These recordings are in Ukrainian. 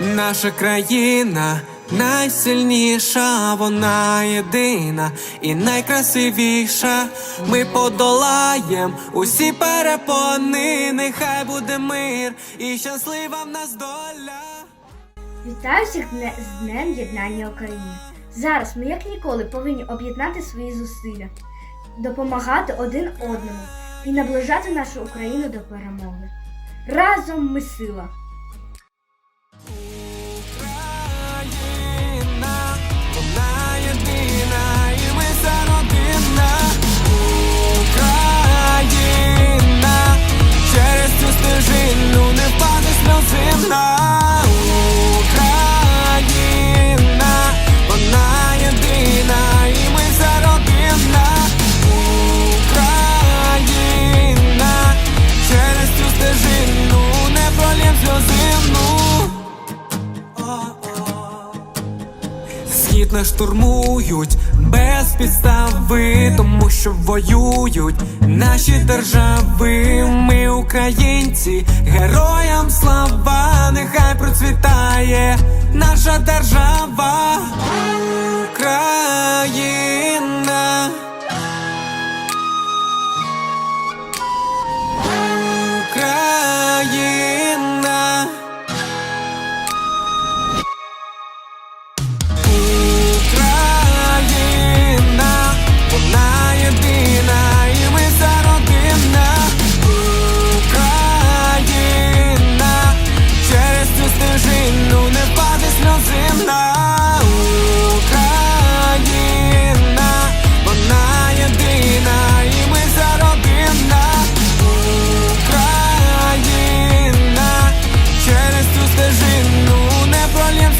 Наша країна найсильніша, вона єдина і найкрасивіша. Ми подолаєм усі перепони, нехай буде мир і щаслива в нас доля. Вітаю всіх з Днем Єднання України. Зараз ми як ніколи повинні об'єднати свої зусилля, допомагати один одному і наближати нашу Україну до перемоги. Разом ми сила! Схід не штурмують без підстави, тому що воюють наші держави. Ми українці, героям слава, нехай процвітає наша держава.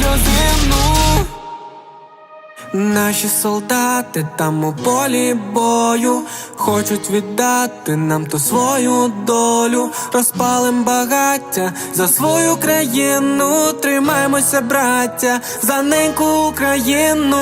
Сльозину. Наші солдати там у полі бою хочуть віддати нам ту свою долю. Розпалим багаття за свою країну. тримаємося, браття, за неньку Україну.